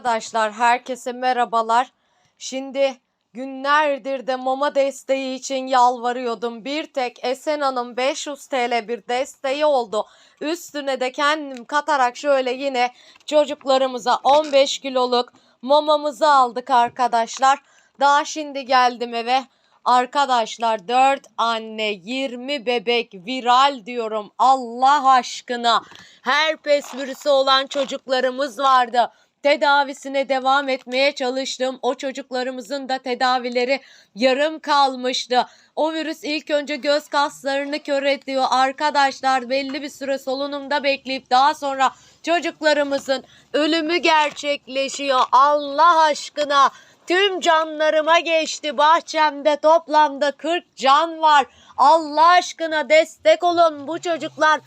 Arkadaşlar herkese merhabalar. Şimdi günlerdir de mama desteği için yalvarıyordum. Bir tek Esen Hanım 500 TL bir desteği oldu. Üstüne de kendim katarak şöyle yine çocuklarımıza 15 kiloluk mamamızı aldık arkadaşlar. Daha şimdi geldim eve. Arkadaşlar 4 anne 20 bebek viral diyorum Allah aşkına. Herpes virüsü olan çocuklarımız vardı tedavisine devam etmeye çalıştım. O çocuklarımızın da tedavileri yarım kalmıştı. O virüs ilk önce göz kaslarını kör ediyor. Arkadaşlar belli bir süre solunumda bekleyip daha sonra çocuklarımızın ölümü gerçekleşiyor. Allah aşkına tüm canlarıma geçti. Bahçemde toplamda 40 can var. Allah aşkına destek olun bu çocuklar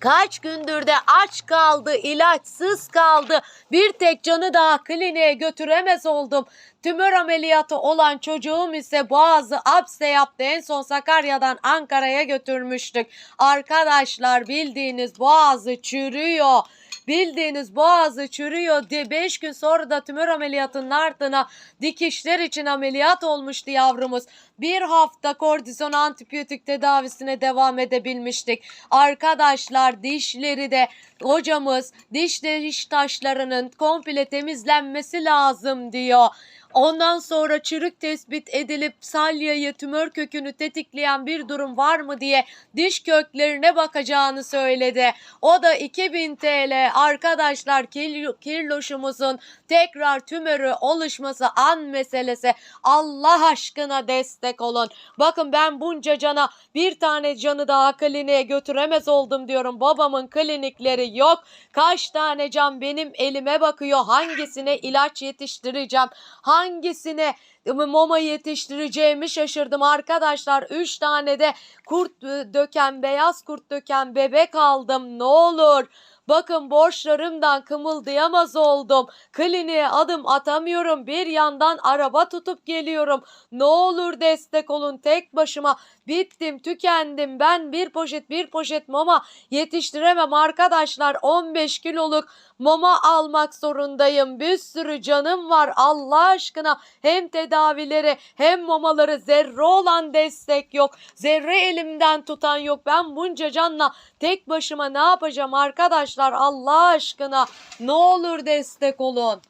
Kaç gündür de aç kaldı, ilaçsız kaldı. Bir tek canı daha kliniğe götüremez oldum. Tümör ameliyatı olan çocuğum ise boğazı apse yaptı. En son Sakarya'dan Ankara'ya götürmüştük. Arkadaşlar bildiğiniz boğazı çürüyor. Bildiğiniz boğazı çürüyor diye 5 gün sonra da tümör ameliyatının ardına dikişler için ameliyat olmuştu yavrumuz. Bir hafta kortizon antibiyotik tedavisine devam edebilmiştik. Arkadaşlar dişleri de hocamız diş diş taşlarının komple temizlenmesi lazım diyor. Ondan sonra çürük tespit edilip salyayı tümör kökünü tetikleyen bir durum var mı diye diş köklerine bakacağını söyledi. O da 2000 TL arkadaşlar kirloşumuzun tekrar tümörü oluşması an meselesi. Allah aşkına destek olun. Bakın ben bunca cana bir tane canı daha kliniğe götüremez oldum diyorum. Babamın klinikleri yok. Kaç tane can benim elime bakıyor. Hangisine ilaç yetiştireceğim? Hangisine mama yetiştireceğimi şaşırdım arkadaşlar. 3 tane de kurt e, döken, beyaz kurt döken bebek aldım. Ne olur Bakın borçlarımdan kımıldayamaz oldum. Kliniğe adım atamıyorum. Bir yandan araba tutup geliyorum. Ne olur destek olun tek başıma. Bittim, tükendim. Ben bir poşet bir poşet mama yetiştiremem arkadaşlar. 15 kiloluk mama almak zorundayım. Bir sürü canım var Allah aşkına. Hem tedavileri hem mamaları zerre olan destek yok. Zerre elimden tutan yok. Ben bunca canla tek başıma ne yapacağım arkadaşlar Allah aşkına. Ne olur destek olun.